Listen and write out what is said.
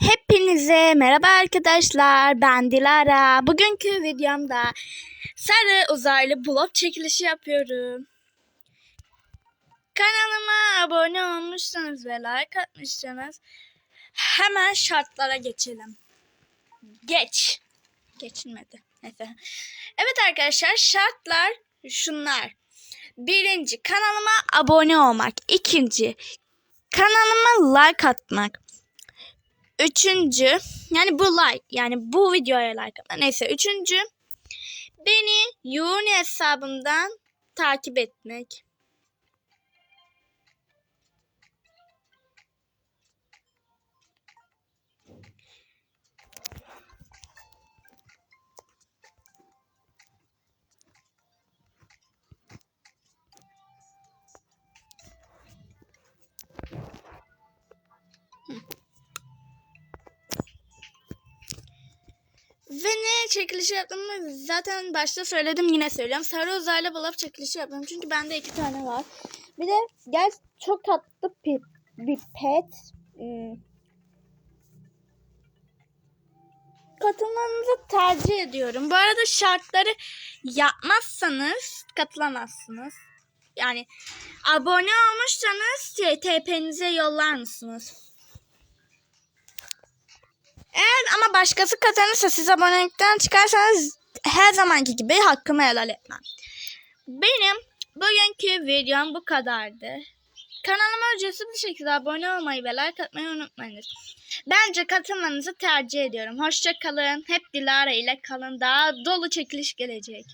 Hepinize merhaba arkadaşlar. Ben Dilara. Bugünkü videomda sarı uzaylı blok çekilişi yapıyorum. Kanalıma abone olmuşsanız ve like atmışsanız hemen şartlara geçelim. Geç. Geçilmedi. Neyse. Evet arkadaşlar şartlar şunlar. Birinci kanalıma abone olmak. İkinci kanalıma like atmak. Üçüncü yani bu like yani bu videoya like atmak. Neyse üçüncü beni Yuni hesabımdan takip etmek. Ve ne çekilişi yaptığımı zaten başta söyledim yine söylüyorum. Sarı uzaylı balap çekilişi yapıyorum. Çünkü bende iki tane var. Bir de gel çok tatlı bir, bir pet. Hmm. Katılmanızı tercih ediyorum. Bu arada şartları yapmazsanız katılamazsınız. Yani abone olmuşsanız TP'nize yollar mısınız? Başkası kazanırsa siz abonelikten çıkarsanız her zamanki gibi hakkımı helal etmem. Benim bugünkü videom bu kadardı. Kanalıma ücretsiz bir şekilde abone olmayı ve like atmayı unutmayınız. Bence katılmanızı tercih ediyorum. Hoşça kalın. Hep Dilara ile kalın. Daha dolu çekiliş gelecek.